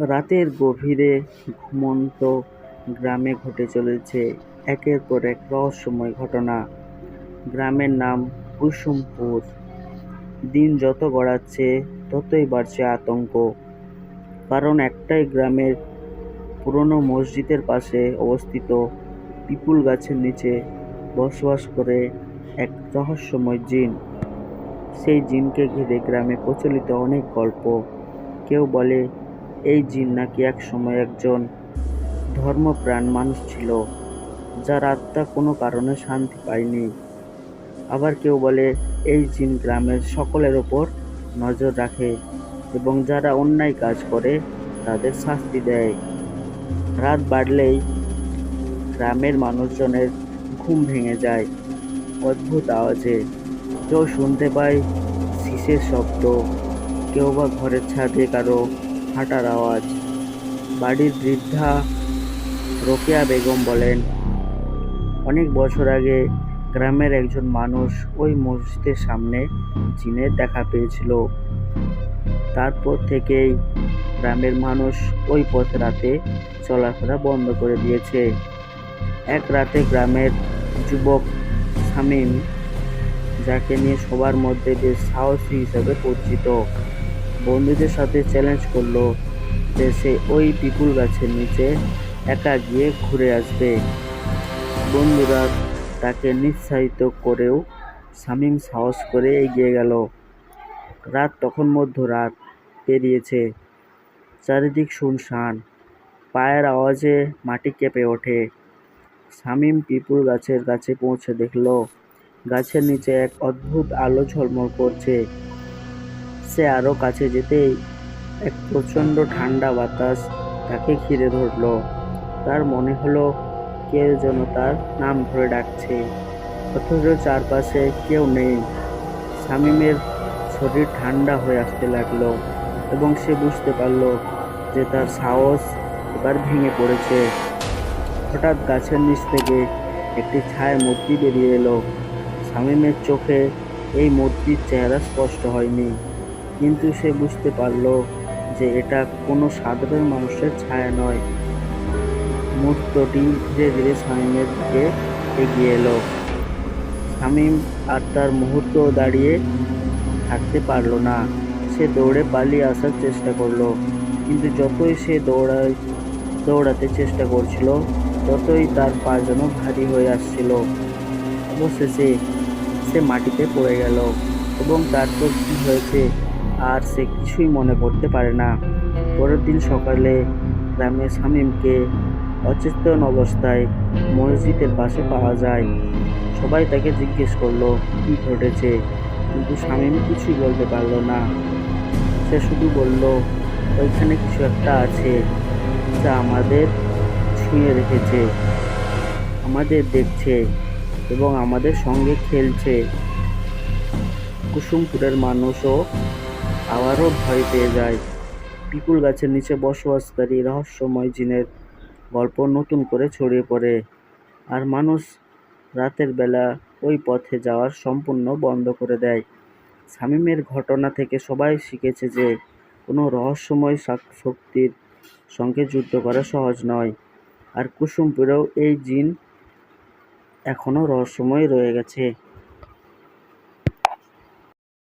রাতের গভীরে ঘুমন্ত গ্রামে ঘটে চলেছে একের পর এক রহস্যময় ঘটনা। গ্রামের নাম কুসুমপুর। দিন যত গড়াচ্ছে, ততই বাড়ছে আতঙ্ক। কারণ একটাই গ্রামের পুরনো মসজিদের পাশে অবস্থিত পিপুল গাছের নিচে বসবাস করে এক রহস্যময় জিন। সেই জিনকে ঘিরে গ্রামে প্রচলিত অনেক গল্প। কেউ বলে এই জিন নাকি এক সময় একজন ধর্মপ্রাণ মানুষ ছিল, যার আত্মা কোনো কারণে শান্তি পায়নি। আবার কেউ বলে, এই জিন গ্রামের সকলের ওপর নজর রাখে এবং যারা অন্যায় কাজ করে, তাদের শাস্তি দেয়। রাত বাড়লেই গ্রামের মানুষজনের ঘুম ভেঙে যায়। অদ্ভুত আওয়াজে কেউ শুনতে পায় শীষের শব্দ, কেউ বা ঘরের ছাদে কারও হাঁটার আওয়াজ। বাড়ির বৃদ্ধা রোকেয়া বেগম বলেন, অনেক বছর আগে গ্রামের একজন মানুষ ওই মসজিদের সামনে জিনের দেখা পেয়েছিল। তারপর থেকেই গ্রামের মানুষ ওই পথ রাতে চলাফেরা বন্ধ করে দিয়েছে। এক রাতে গ্রামের যুবক শামীম, যাকে নিয়ে সবার মধ্যে বেশ সাহসী হিসেবে পরিচিত বন্ধুদের সাথে চ্যালেঞ্জ করল যে সে ওই পিপুল গাছের নিচে একা গিয়ে ঘুরে আসবে। বন্ধুরা তাকে নিৎসাহিত করেও শামীম সাহস করে এগিয়ে গেল। রাত তখন মধ্যরাত পেরিয়েছে। চারিদিক শুনশান, পায়ের আওয়াজে মাটি কেঁপে ওঠে। শামীম পিপুল গাছের কাছে পৌঁছে দেখল, গাছের নিচে এক অদ্ভুত আলো ঝলমল করছে। সে আরও কাছে যেতেই এক প্রচণ্ড ঠান্ডা বাতাস তাকে ঘিরে ধরল। তার মনে হলো কেউ যেন তার নাম ধরে ডাকছে, অথচ চারপাশে কেউ নেই। শামীমের শরীর ঠান্ডা হয়ে আসতে লাগল এবং সে বুঝতে পারল যে তার সাহস এবার ভেঙে পড়েছে। হঠাৎ গাছের নিচ থেকে একটি ছায়া মূর্তি বেরিয়ে এলো। শামীমের চোখে এই মূর্তির চেহারা স্পষ্ট হয়নি। কিন্তু সে বুঝতে পারল যে এটা কোনো সাধারণ মানুষের ছায়া নয়। মূর্তটি ধীরে ধীরে শামীমের দিকে এগিয়ে এলো। শামীম আর তার মুহূর্ত দাঁড়িয়ে থাকতে পারল না। সে দৌড়ে পালিয়ে আসার চেষ্টা করল, কিন্তু যতই সে দৌড়ায়, দৌড়াতে চেষ্টা করছিল, ততই তার পা যেন ভারী হয়ে আসছিল। অবশেষে সে মাটিতে পড়ে গেল এবং তারপর কী হয়েছে আর সে কিছুই মনে করতে পারে না। পরের দিন সকালে গ্রামের শামীমকে অচেতন অবস্থায় মসজিদের পাশে পাওয়া যায়। সবাই তাকে জিজ্ঞেস করল, কী ঘটেছে? কিন্তু শামীম কিছুই বলতে পারল না। সে শুধু বলল, ওইখানে কিছু একটা আছে যা আমাদের ছুঁয়ে রেখেছে, আমাদের দেখছে এবং আমাদের সঙ্গে খেলছে। কুসুমপুরের মানুষও আবারও ভয় পেয়ে যায়। পিপুল গাছের নিচে বসবাসকারী রহস্যময় জিনের গল্প নতুন করে ছড়িয়ে পড়ে। আর মানুষ রাতের বেলা ওই পথে যাওয়ার সম্পূর্ণ বন্ধ করে দেয়। শামীমের ঘটনা থেকে সবাই শিখেছে যে, কোনো রহস্যময় শক্তির সঙ্গে যুদ্ধ করা সহজ নয়। আর কুসুমপুরেও এই জিন এখনও রহস্যময় রয়ে গেছে।